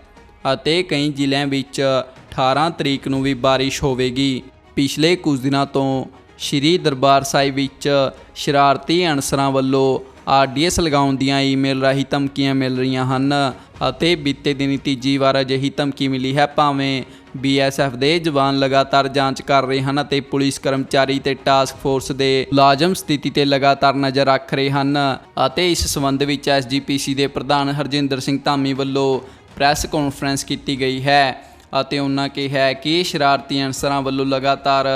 ਅਤੇ ਕਈ ਜ਼ਿਲ੍ਹਿਆਂ ਵਿੱਚ 18 ਤਰੀਕ ਨੂੰ ਵੀ ਬਾਰਿਸ਼ ਹੋਵੇਗੀ। ਪਿਛਲੇ ਕੁਝ ਦਿਨਾਂ ਤੋਂ ਸ਼੍ਰੀ ਦਰਬਾਰ ਸਾਹਿਬ ਵਿੱਚ ਸ਼ਰਾਰਤੀ ਅਨਸਰਾਂ ਵੱਲੋਂ ਆਰਡੀਐਸ ਲਗਾਉਣ ਦੀਆਂ ਈਮੇਲ ਰਾਹੀਂ ਧਮਕੀਆਂ ਮਿਲ ਰਹੀਆਂ ਹਨ। ਅਤੇ ਬੀਤੇ ਦਿਨੀ ਤੀਜੀ ਵਾਰ ਅਜਿਹੀ ਧਮਕੀ ਮਿਲੀ ਹੈ। ਭਾਵੇਂ ਬੀਐਸਐਫ ਦੇ ਜਵਾਨ ਲਗਾਤਾਰ ਜਾਂਚ ਕਰ ਰਹੇ ਹਨ ਅਤੇ ਪੁਲਿਸ ਕਰਮਚਾਰੀ ਤੇ ਟਾਸਕ ਫੋਰਸ ਦੇ ਮੁਲਾਜ਼ਮ ਸਥਿਤੀ ਤੇ ਲਗਾਤਾਰ ਨਜ਼ਰ ਰੱਖ ਰਹੇ ਹਨ ਅਤੇ ਇਸ ਸੰਬੰਧ ਵਿੱਚ ਐਸਜੀਪੀਸੀ ਦੇ ਪ੍ਰਧਾਨ ਹਰਜਿੰਦਰ ਸਿੰਘ ਧਾਮੀ ਵੱਲੋਂ ਪ੍ਰੈਸ ਕਾਨਫਰੰਸ ਕੀਤੀ ਗਈ ਹੈ ਅਤੇ ਉਹਨਾਂ ਕਿਹਾ ਕਿ ਸ਼ਰਾਰਤੀ ਅਨਸਰਾਂ ਵੱਲੋਂ ਲਗਾਤਾਰ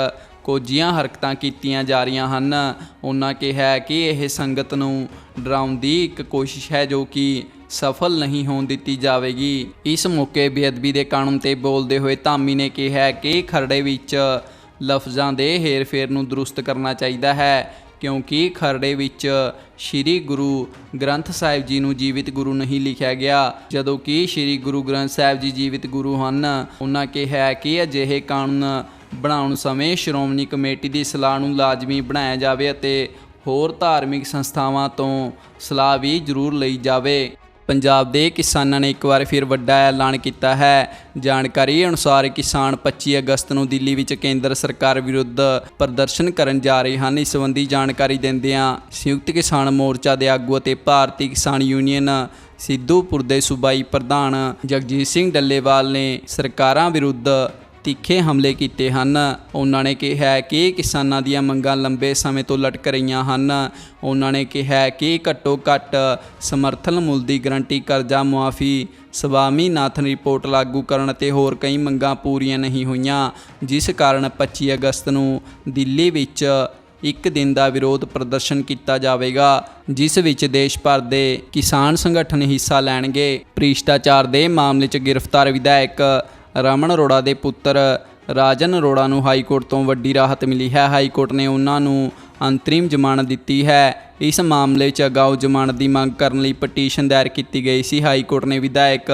ਕੋਝੀਆਂ ਹਰਕਤਾਂ ਕੀਤੀਆਂ ਜਾ ਰਹੀਆਂ ਹਨ। ਉਹਨਾਂ ਕਿਹਾ ਕਿ ਇਹ ਸੰਗਤ ਨੂੰ ਡਰਾਉਣ ਦੀ ਇੱਕ ਕੋਸ਼ਿਸ਼ ਹੈ ਜੋ ਕਿ ਸਫਲ ਨਹੀਂ ਹੋਣ ਦਿੱਤੀ ਜਾਵੇਗੀ। ਇਸ ਮੌਕੇ ਬੇਅਦਬੀ ਦੇ ਕਾਨੂੰਨ ਤੇ ਬੋਲਦੇ ਹੋਏ ਧਾਮੀ ਨੇ ਕਿਹਾ ਕਿ ਖਰੜੇ ਵਿੱਚ ਲਫ਼ਜ਼ਾਂ ਦੇ ਹੇਰਫੇਰ ਨੂੰ ਦਰੁਸਤ ਕਰਨਾ ਚਾਹੀਦਾ ਹੈ, ਕਿਉਂਕਿ ਖਰੜੇ ਵਿੱਚ ਸ੍ਰੀ ਗੁਰੂ ਗ੍ਰੰਥ ਸਾਹਿਬ ਜੀ ਨੂੰ ਜੀਵਿਤ ਗੁਰੂ ਨਹੀਂ ਲਿਖਿਆ ਗਿਆ। ਜਦੋਂ ਕਿ ਸ੍ਰੀ ਗੁਰੂ ਗ੍ਰੰਥ ਸਾਹਿਬ ਜੀ ਜੀਵਿਤ ਗੁਰੂ ਹਨ, ਉਹਨਾਂ ਕਿਹਾ ਕਿ ਅਜਿਹੇ ਕਾਨੂੰਨ ਬਣਾਉਣ ਸਮੇਂ ਸ਼੍ਰੋਮਣੀ ਕਮੇਟੀ ਦੀ ਸਲਾਹ ਨੂੰ ਲਾਜ਼ਮੀ ਬਣਾਇਆ ਜਾਵੇ ਅਤੇ ਹੋਰ ਧਾਰਮਿਕ ਸੰਸਥਾਵਾਂ ਤੋਂ ਸਲਾਹ ਵੀ ਜ਼ਰੂਰ ਲਈ ਜਾਵੇ। ਪੰਜਾਬ ਦੇ ਕਿਸਾਨਾਂ ਨੇ ਇੱਕ ਵਾਰ ਫਿਰ ਵੱਡਾ ਐਲਾਨ ਕੀਤਾ ਹੈ। ਜਾਣਕਾਰੀ ਅਨੁਸਾਰ ਕਿਸਾਨ 25 ਅਗਸਤ ਨੂੰ ਦਿੱਲੀ ਵਿੱਚ ਕੇਂਦਰ ਸਰਕਾਰ ਵਿਰੁੱਧ ਪ੍ਰਦਰਸ਼ਨ ਕਰਨ ਜਾ ਰਹੇ ਹਨ। ਇਸ ਸੰਬੰਧੀ ਜਾਣਕਾਰੀ ਦਿੰਦਿਆਂ ਸੰਯੁਕਤ ਕਿਸਾਨ ਮੋਰਚਾ ਦੇ ਆਗੂ ਅਤੇ ਭਾਰਤੀ ਕਿਸਾਨ ਯੂਨੀਅਨ ਸਿੱਧੂਪੁਰ ਦੇ ਸੂਬਾਈ ਪ੍ਰਧਾਨ ਜਗਜੀਤ ਸਿੰਘ ਡੱਲੇਵਾਲ ਨੇ ਸਰਕਾਰਾਂ ਵਿਰੁੱਧ ਤਿੱਖੇ ਹਮਲੇ ਕੀਤੇ ਹਨ। ਉਹਨਾਂ ਨੇ ਕਿਹਾ ਕਿ ਕਿਸਾਨਾਂ ਦੀਆਂ ਮੰਗਾਂ ਲੰਬੇ ਸਮੇਂ ਤੋਂ ਲਟਕ ਰਹੀਆਂ ਹਨ। ਉਹਨਾਂ ਨੇ ਕਿਹਾ ਕਿ ਘੱਟੋ ਘੱਟ ਸਮਰਥਨ ਮੁੱਲ ਦੀ ਗਰੰਟੀ ਕਰਜ਼ਾ ਮੁਆਫੀ ਸਵਾਮੀਨਾਥਨ ਰਿਪੋਰਟ ਲਾਗੂ ਕਰਨ ਅਤੇ ਹੋਰ ਕਈ ਮੰਗਾਂ ਪੂਰੀਆਂ ਨਹੀਂ ਹੋਈਆਂ, ਜਿਸ ਕਾਰਨ 25 ਅਗਸਤ ਨੂੰ ਦਿੱਲੀ ਵਿੱਚ ਇੱਕ ਦਿਨ ਦਾ ਵਿਰੋਧ ਪ੍ਰਦਰਸ਼ਨ ਕੀਤਾ ਜਾਵੇਗਾ, ਜਿਸ ਵਿੱਚ ਦੇਸ਼ ਭਰ ਦੇ ਕਿਸਾਨ ਸੰਗਠਨ ਹਿੱਸਾ ਲੈਣਗੇ। ਭ੍ਰਿਸ਼ਟਾਚਾਰ ਦੇ ਮਾਮਲੇ 'ਚ ਗ੍ਰਿਫਤਾਰ ਵਿਧਾਇਕ ਰਮਨ ਅਰੋੜਾ ਦੇ ਪੁੱਤਰ ਰਾਜਨ ਅਰੋੜਾ ਨੂੰ ਹਾਈ ਕੋਰਟ ਤੋਂ ਵੱਡੀ ਰਾਹਤ ਮਿਲੀ ਹੈ। ਹਾਈ ਕੋਰਟ ਨੇ ਉਹਨਾਂ ਨੂੰ ਅੰਤਰਿਮ ਜ਼ਮਾਨਤ ਦਿੱਤੀ ਹੈ। ਇਸ ਮਾਮਲੇ 'ਚ ਅਗਾਊ ਜ਼ਮਾਨਤ ਦੀ ਮੰਗ ਕਰਨ ਲਈ ਪਟੀਸ਼ਨ ਦਾਇਰ ਕੀਤੀ ਗਈ ਸੀ। ਹਾਈ ਕੋਰਟ ਨੇ ਵਿਧਾਇਕ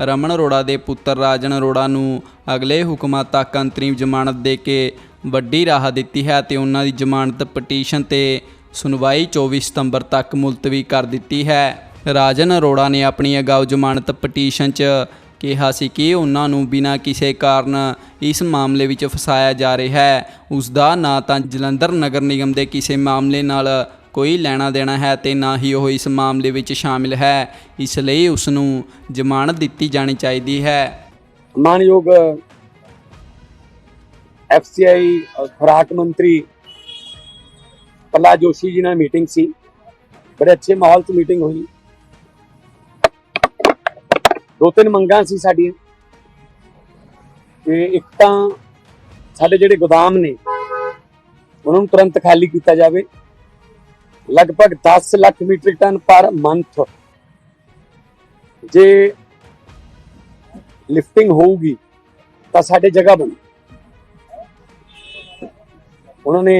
ਰਮਨ ਅਰੋੜਾ ਦੇ ਪੁੱਤਰ ਰਾਜਨ ਅਰੋੜਾ ਨੂੰ ਅਗਲੇ ਹੁਕਮਾਂ ਤੱਕ ਅੰਤਰਿਮ ਜ਼ਮਾਨਤ ਦੇ ਕੇ ਵੱਡੀ ਰਾਹਤ ਦਿੱਤੀ ਹੈ ਤੇ ਉਹਨਾਂ ਦੀ ਜ਼ਮਾਨਤ ਪਟੀਸ਼ਨ ਤੇ ਸੁਣਵਾਈ 24 ਸਤੰਬਰ ਤੱਕ ਮੁਲਤਵੀ ਕਰ ਦਿੱਤੀ ਹੈ। ਰਾਜਨ ਅਰੋੜਾ ਨੇ ਆਪਣੀ ਅਗਾਊ ਜ਼ਮਾਨਤ ਪਟੀਸ਼ਨ 'ਚ ਕਿਹਾ ਸੀ ਕਿ ਉਹਨਾਂ ਨੂੰ ਬਿਨਾਂ ਕਿਸੇ ਕਾਰਨ ਇਸ ਮਾਮਲੇ ਵਿੱਚ ਫਸਾਇਆ ਜਾ ਰਿਹਾ ਹੈ। ਉਸ ਦਾ ਨਾ ਤਾਂ ਜਲੰਧਰ ਨਗਰ ਨਿਗਮ ਦੇ ਕਿਸੇ ਮਾਮਲੇ ਨਾਲ ਕੋਈ ਲੈਣਾ ਦੇਣਾ ਹੈ ਤੇ ਨਾ ਹੀ ਉਹ ਇਸ ਮਾਮਲੇ ਵਿੱਚ ਸ਼ਾਮਿਲ ਹੈ। ਇਸ ਲਈ ਉਸ ਨੂੰ ਜ਼ਮਾਨਤ ਦਿੱਤੀ ਜਾਣੀ ਚਾਹੀਦੀ ਹੈ। ਮਾਨਯੋਗ ਐਫਸੀਆਈ ਖੁਰਾਕ ਮੰਤਰੀ ਪ੍ਰਹਲਾਦ ਜੋਸ਼ੀ ਜੀ ਨਾਲ ਮੀਟਿੰਗ ਸੀ। ਬੜੇ ਅੱਛੇ ਮਾਹੌਲ 'ਚ ਮੀਟਿੰਗ ਹੋਈ। ਦੋ ਤਿੰਨ ਮੰਗਾਂ ਸੀ ਸਾਡੀਆਂ। ਤੇ ਇੱਕ ਤਾਂ ਸਾਡੇ ਜਿਹੜੇ ਗੋਦਾਮ ਨੇ, ਉਹਨਾਂ ਨੂੰ ਤੁਰੰਤ ਖਾਲੀ ਕੀਤਾ ਜਾਵੇ। ਲਗਭਗ 10 lakh metric tonne per month. ਜੇ ਲਿਫਟਿੰਗ ਹੋਊਗੀ, ਤਾਂ ਸਾਡੇ ਜਗ੍ਹਾ ਬਣੀ। ਉਹਨਾਂ ਨੇ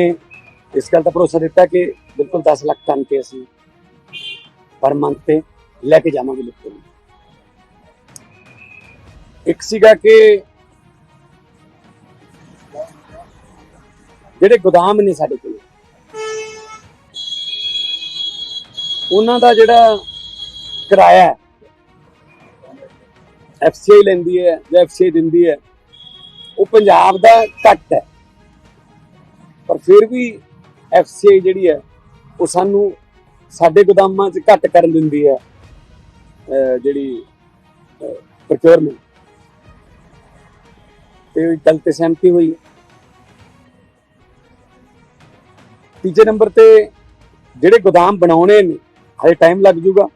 ਇਸ ਗੱਲ ਦਾ ਭਰੋਸਾ ਦਿੱਤਾ ਕਿ ਬਿਲਕੁਲ 10 ਲੱਖ ਟਨ ਤੇ ਅਸੀਂ ਪਰ ਮੰਥ ਤੇ ਲੈ ਕੇ ਜਾਵਾਂਗੇ ਲਿਫਟਿੰਗ। ਇੱਕ ਸੀਗਾ ਕਿ ਜਿਹੜੇ ਗੋਦਾਮ ਨੇ ਸਾਡੇ ਕੋਲ, ਉਹਨਾਂ ਦਾ ਜਿਹੜਾ ਕਿਰਾਇਆ ਹੈ ਐਫਸੀਆਈ ਲੈਂਦੀ ਹੈ ਜਾਂ ਐਫਸੀਆਈ ਦਿੰਦੀ ਹੈ, ਉਹ ਪੰਜਾਬ ਦਾ ਘੱਟ ਹੈ। ਪਰ ਫਿਰ ਵੀ ਐਫਸੀਆਈ ਜਿਹੜੀ ਹੈ, ਉਹ ਸਾਨੂੰ ਸਾਡੇ ਗੋਦਾਮਾਂ 'ਚ ਘੱਟ ਕਰਨ ਦਿੰਦੀ ਹੈ ਜਿਹੜੀ ਪ੍ਰੋਕਿਉਰਮੈਂਟ ਤੇ ਗੱਲ ਤੇ ਸਹਿਮਤੀ ਹੋਈ ਤੀਜੇ ਨੰਬਰ ਤੇ ਜਿਹੜੇ ਗੋਦਾਮ ਬਣਾਉਣੇ ਨੇ, ਹਜੇ ਟਾਈਮ ਲੱਗ ਜੂਗਾ।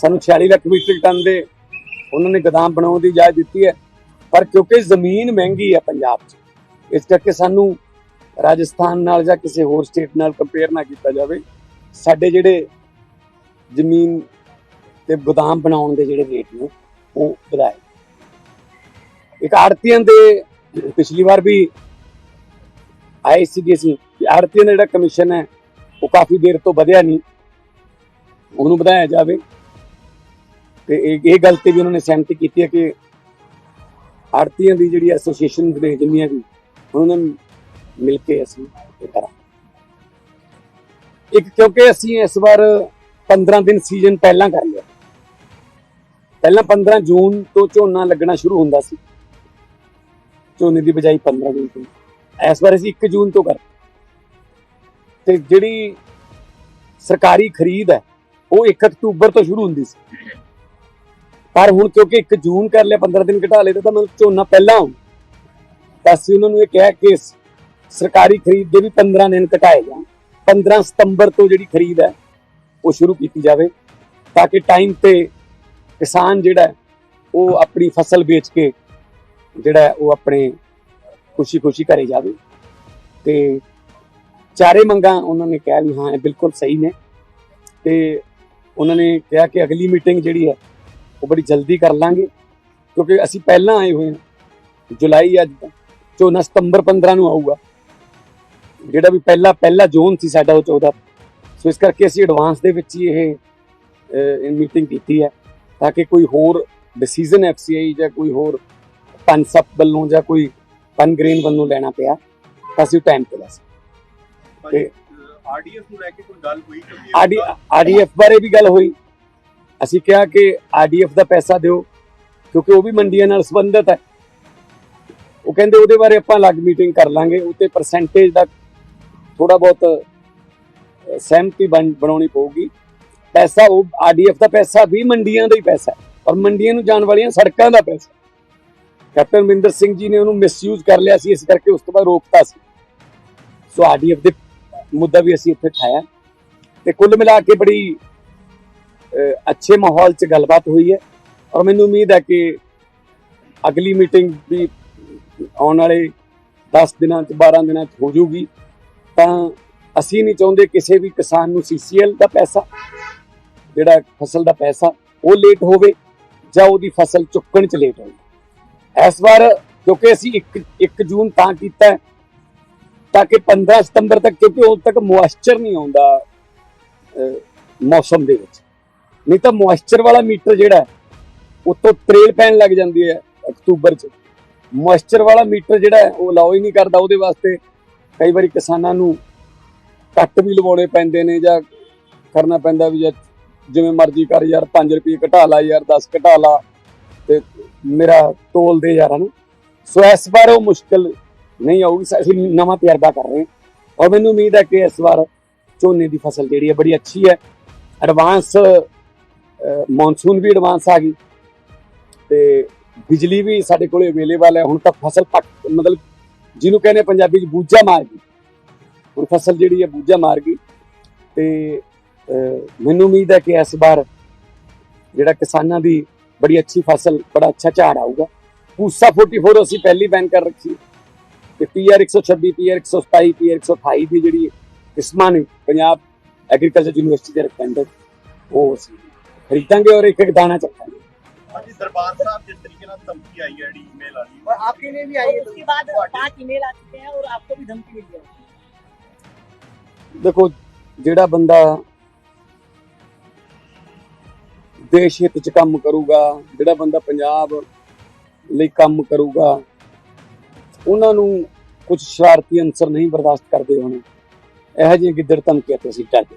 ਸਾਨੂੰ 46 ਲੱਖ ਮੀਟ੍ਰਿਕ ਟਨ ਦੇ ਉਹਨਾਂ ਨੇ ਗੋਦਾਮ ਬਣਾਉਣ ਦੀ ਇਜਾਜ਼ਤ ਦਿੱਤੀ ਹੈ। ਪਰ ਕਿਉਂਕਿ ਜ਼ਮੀਨ ਮਹਿੰਗੀ ਹੈ ਪੰਜਾਬ 'ਚ, ਇਸ ਕਰਕੇ ਸਾਨੂੰ ਰਾਜਸਥਾਨ ਨਾਲ ਜਾਂ ਕਿਸੇ ਹੋਰ ਸਟੇਟ ਨਾਲ ਕੰਪੇਅਰ ਨਾ ਕੀਤਾ ਜਾਵੇ। ਸਾਡੇ ਜਿਹੜੇ ਜ਼ਮੀਨ ਤੇ ਗੋਦਾਮ ਬਣਾਉਣ ਦੇ ਜਿਹੜੇ ਰੇਟ ਨੇ, ਉਹ ਵਧਾਏ। ਇੱਕ ਆੜਤੀਆਂ ਦੇ ਪਿਛਲੀ ਵਾਰ ਵੀ ਆਏ ਸੀਗੇ ਅਸੀਂ। ਕਿ ਆੜਤੀਆਂ ਦਾ ਜਿਹੜਾ ਕਮਿਸ਼ਨ ਹੈ, ਉਹ ਕਾਫੀ ਦੇਰ ਤੋਂ ਵਧਿਆ ਨਹੀਂ। ਉਹਨੂੰ ਵਧਾਇਆ ਜਾਵੇ। ਤੇ ਇਹ ਗੱਲ ਤੇ ਵੀ ਉਹਨਾਂ ਨੇ ਸਹਿਮਤੀ ਕੀਤੀ ਹੈ ਕਿ ਆੜਤੀਆਂ ਦੀ ਜਿਹੜੀ ਐਸੋਸੀਏਸ਼ਨ ਦੇ ਜਿੰਨੀਆਂ ਵੀ, ਉਹਨਾਂ ਨੂੰ ਮਿਲ ਕੇ ਅਸੀਂ ਇਹ ਕਰਾਂ ਇੱਕ ਕਿਉਂਕਿ ਅਸੀਂ ਇਸ ਵਾਰ 15 ਦਿਨ ਸੀਜ਼ਨ ਪਹਿਲਾਂ ਕਰ ਲਿਆ। ਪਹਿਲਾਂ 15 ਜੂਨ ਤੋਂ ਝੋਨਾ ਲੱਗਣਾ ਸ਼ੁਰੂ ਹੁੰਦਾ ਸੀ। ਝੋਨੇ ਦੀ ਬਜਾਈ 15 ਜੂਨ ਤੋਂ। ਇਸ ਵਾਰ ਅਸੀਂ 1 ਜੂਨ ਤੋਂ ਕਰ ਤੇ ਜਿਹੜੀ ਸਰਕਾਰੀ ਖਰੀਦ ਹੈ, ਉਹ 1 ਅਕਤੂਬਰ ਤੋਂ ਸ਼ੁਰੂ ਹੁੰਦੀ ਸੀ। ਪਰ ਹੁਣ ਕਿਉਂਕਿ 1 ਜੂਨ ਕਰ ਲਿਆ 15 ਦਿਨ ਘਟਾ ਲਏ, ਤਾਂ ਮਤਲਬ ਝੋਨਾ ਪਹਿਲਾਂ ਆਉਂ ਤਾਂ ਅਸੀਂ ਉਹਨਾਂ ਨੂੰ ਇਹ ਕਿਹਾ ਕਿ ਸਰਕਾਰੀ ਖਰੀਦ ਦੇ ਵੀ 15 ਦਿਨ ਘਟਾਏ ਜਾਣ। 15 ਸਤੰਬਰ ਤੋਂ ਜਿਹੜੀ ਖਰੀਦ ਹੈ, ਉਹ ਸ਼ੁਰੂ ਕੀਤੀ ਜਾਵੇ, ਤਾਂ ਕਿ ਟਾਈਮ ਤੇ ਕਿਸਾਨ ਜਿਹੜਾ ਉਹ ਆਪਣੀ ਫਸਲ ਵੇਚ ਕੇ ਜਿਹੜਾ ਉਹ ਆਪਣੇ ਖੁਸ਼ੀ-ਖੁਸ਼ੀ ਘਰੇ ਜਾਵੇ। ਤੇ ਚਾਰੇ ਮੰਗਾਂ ਉਹਨਾਂ ਨੇ ਕਿਹਾ ਵੀ ਹਾਂ, ਇਹ ਬਿਲਕੁਲ ਸਹੀ ਨੇ। ਤੇ ਉਹਨਾਂ ਨੇ ਕਿਹਾ ਕਿ ਅਗਲੀ ਮੀਟਿੰਗ ਜਿਹੜੀ ਹੈ, ਉਹ ਬੜੀ ਜਲਦੀ ਕਰ ਲਾਂਗੇ, ਕਿਉਂਕਿ ਅਸੀਂ ਪਹਿਲਾਂ ਆਏ ਹੋਏ ਹਾਂ। ਜੁਲਾਈ ਅੱਜ ਦਾ ਝੋਨਾ ਸਤੰਬਰ 15 ਨੂੰ ਆਊਗਾ। ਜਿਹੜਾ ਵੀ ਪਹਿਲਾ ਪਹਿਲਾ ਜ਼ੋਨ ਸੀ ਸਾਡਾ ਉਹ 14 ਸੋ ਇਸ ਕਰਕੇ ਅਸੀਂ ਐਡਵਾਂਸ ਦੇ ਵਿੱਚ ਹੀ ਇਹ ਮੀਟਿੰਗ ਕੀਤੀ ਹੈ, ਤਾਂ ਕਿ ਕੋਈ ਹੋਰ ਡਿਸੀਜਨ ਐਫਸੀਆਈ ਜਾਂ ਕੋਈ ਹੋਰ ਪਨਸਪ ਵੱਲੋਂ ਜਾਂ ਕੋਈ ਪਨਗ੍ਰੇਨ ਵੱਲੋਂ ਲੈਣਾ ਪਿਆ ਤਾਂ ਅਸੀਂ ਟਾਈਮ ਤੇ ਲੈ ਸਕਦੇ ਤੇ- ਆਰਡੀਐਫ ਨੂੰ ਲੈ ਕੇ ਕੋਈ ਗੱਲ ਹੋਈ ਕਿਉਂਕਿ ਆਰਡੀ ਆਰਡੀਐਫ ਬਾਰੇ ਵੀ ਗੱਲ ਹੋਈ। ਅਸੀਂ ਕਿਹਾ ਕਿ ਆਰਡੀਐਫ ਦਾ ਪੈਸਾ ਦਿਓ ਕਿਉਂਕਿ ਉਹ ਵੀ ਮੰਡੀਆਂ ਨਾਲ ਸੰਬੰਧਿਤ ਹੈ। ਉਹ ਕਹਿੰਦੇ ਉਹਦੇ ਬਾਰੇ ਆਪਾਂ ਅਲੱਗ ਮੀਟਿੰਗ ਕਰ ਲਾਂਗੇ ਉੱਤੇ ਪਰਸੈਂਟੇਜ ਦਾ ਥੋੜਾ ਬਹੁਤ ਸਹਿਮਤੀ ਬਣ- ਬਣਾਉਣੀ ਪਊਗੀ। ਪੈਸਾ ਉਹ ਆਰਡੀਐਫ ਦਾ ਪੈਸਾ ਵੀ ਮੰਡੀਆਂ ਦਾ ਹੀ ਪੈਸਾ ਹੈ ਔਰ ਮੰਡੀਆਂ ਨੂੰ ਜਾਣ ਵਾਲੀਆਂ ਸੜਕਾਂ ਦਾ ਪੈਸਾ ਕੈਪਟਨ ਮਿੰਦਰ ਸਿੰਘ ਜੀ ਨੇ ਉਹਨੂੰ ਮਿਸਯੂਜ਼ ਕਰ ਲਿਆ ਸੀ, ਇਸ ਕਰਕੇ ਉਸ ਤੋਂ ਬਾਅਦ ਰੋਕਤਾ ਸੀ। ਸੋ ਆਰਡੀਐਫ ਦੇ ਮੁੱਦਾ ਵੀ ਅਸੀਂ ਇੱਥੇ ਠਾਇਆ ਤੇ ਕੁੱਲ ਮਿਲਾ ਕੇ ਬੜੀ ਅੱਛੇ ਮਾਹੌਲ 'ਚ ਗੱਲਬਾਤ ਹੋਈ ਹੈ। ਔਰ ਮੈਨੂੰ ਉਮੀਦ ਹੈ ਕਿ ਅਗਲੀ ਮੀਟਿੰਗ ਵੀ ਆਉਣ ਵਾਲੇ 10 ਦਿਨਾਂ 'ਚ 12 ਦਿਨਾਂ 'ਚ ਹੋ ਜਾਊਗੀ ਤਾਂ ਅਸੀਂ ਨਹੀਂ ਚਾਹੁੰਦੇ ਕਿਸੇ ਵੀ ਕਿਸਾਨ ਨੂੰ ਸੀਸੀਐਲ ਦਾ ਪੈਸਾ, ਜਿਹੜਾ ਫਸਲ ਦਾ ਪੈਸਾ ਉਹ ਲੇਟ ਹੋਵੇ ਜਾਂ ਉਹਦੀ ਫਸਲ ਚੁੱਕਣ 'ਚ ਲੇਟ ਹੋਵੇ। ਇਸ ਵਾਰ ਕਿਉਂਕਿ ਅਸੀਂ 1 1 ਜੂਨ ਤਾਂ ਕੀਤਾ ਤਾਂ ਕਿ 15 ਸਤੰਬਰ ਤੱਕ ਕਿਉਂਕਿ ਉਦੋਂ ਤੱਕ ਮੋਇਸਚਰ ਨਹੀਂ ਆਉਂਦਾ ਮੌਸਮ ਦੇ ਵਿੱਚ। ਨਹੀਂ ਤਾਂ ਮੋਇਸਚਰ ਵਾਲਾ ਮੀਟਰ ਜਿਹੜਾ ਹੈ, ਉਤੋਂ ਤਰੇਲ ਪੈਣ ਲੱਗ ਜਾਂਦੀ ਹੈ ਅਕਤੂਬਰ 'ਚ। ਮੋਇਸਚਰ ਵਾਲਾ ਮੀਟਰ ਜਿਹੜਾ ਉਹ ਅਲਾਉ ਹੀ ਨਹੀਂ ਕਰਦਾ ਉਹਦੇ ਵਾਸਤੇ। ਕਈ ਵਾਰੀ ਕਿਸਾਨਾਂ ਨੂੰ ਕੱਟ ਵੀ ਲਵਾਉਣੇ ਪੈਂਦੇ ਨੇ ਜਾਂ ਕਰਨਾ ਪੈਂਦਾ ਵੀ ਜਾਂ ਜਿਵੇਂ ਮਰਜ਼ੀ ਕਰ ਯਾਰ 5 ਰੁਪਏ ਘਟਾ ਲਾ ਯਾਰ 10 ਘਟਾ ਲਾ ਤੇ ਮੇਰਾ ਤੋਲ ਦੇ ਯਾਰ ਹਨਾ ਸੋ ਇਸ ਵਾਰ ਉਹ ਮੁਸ਼ਕਲ ਨਹੀਂ ਆਊਗੀ। ਅਸੀਂ ਨਵਾਂ ਤਜਰਬਾ ਕਰ ਰਹੇ ਹਾਂ। ਔਰ ਮੈਨੂੰ ਉਮੀਦ ਹੈ ਕਿ ਇਸ ਵਾਰ ਝੋਨੇ ਦੀ ਫਸਲ ਜਿਹੜੀ ਹੈ, ਬੜੀ ਅੱਛੀ ਹੈ। ਐਡਵਾਂਸ ਮੌਨਸੂਨ ਵੀ ਐਡਵਾਂਸ ਆ ਗਈ। ਤੇ ਬਿਜਲੀ ਵੀ ਸਾਡੇ ਕੋਲੇ ਅਵੇਲੇਬਲ ਹੈ। ਹੁਣ ਤਾਂ ਫਸਲ ਪੱਕ, ਮਤਲਬ ਜਿਹਨੂੰ ਕਹਿੰਦੇ ਪੰਜਾਬੀ ਚ ਬੂਝਾ ਮਾਰ ਗਈ। ਹੁਣ ਫਸਲ ਜਿਹੜੀ ਹੈ, ਬੂਝਾ ਮਾਰ ਗਈ। ਤੇ ਮੈਨੂੰ ਉਮੀਦ ਹੈ ਕਿ ਇਸ ਵਾਰ ਜਿਹੜਾ ਕਿਸਾਨਾਂ ਦੀ ਬੜੀ ਅੱਛੀ ਫਸਲ ਬੜਾ ਅੱਛਾ ਝਾੜ ਆਊਗਾ ਪੂਸਾ 44 ਅਸੀਂ ਪਹਿਲੀ ਬੈਨ ਕਰ ਰੱਖੀ ਹੈ ਤੇ ਪੀਆਰ 126 ਪੀਆਰ 127 ਪੀਆਰ 128 ਦੀ ਜਿਹੜੀ ਕਿਸਮਾਂ ਨੇ ਪੰਜਾਬ ਐਗਰੀਕਲਚਰ ਯੂਨੀਵਰਸਿਟੀ ਦੇ ਰਿਕਮੈਂਡਡ ਉਹ ਅਸੀਂ ਖਰੀਦਾਂਗੇ ਔਰ ਇੱਕ ਇੱਕ ਦਾਣਾ ਚੱਕਾਂਗੇ ਹਾਂਜੀ ਦਰਬਾਰ ਸਾਹਿਬ ਜਿਸ ਤਰੀਕੇ ਨਾਲ ਧਮਕੀ ਆਈ ਹੈ ਜਿਹੜੀ ਈਮੇਲ ਆਈ और आपके लिए भी आई है उसके बाद पांच ईमेल आ चुके हैं और आपको भी धमकी मिली है ਦੇਖੋ ਜਿਹੜਾ ਬੰਦਾ ਦੇਸ਼ ਹਿੱਤ ਚ ਕੰਮ ਕਰੂਗਾ, ਜਿਹੜਾ ਬੰਦਾ ਪੰਜਾਬ ਲਈ ਕੰਮ ਕਰੂਗਾ, ਉਹਨਾਂ ਨੂੰ ਕੁਝ ਸ਼ਰਾਰਤੀ ਅੰਸਰ ਨਹੀਂ ਬਰਦਾਸ਼ਤ ਕਰਦੇ ਹੋਣੇ। ਇਹੋ ਜਿਹੇ ਗਿੱਦੜ ਧਮਕੀਆਂ ਤੋਂ ਅਸੀਂ ਡਰਦੇ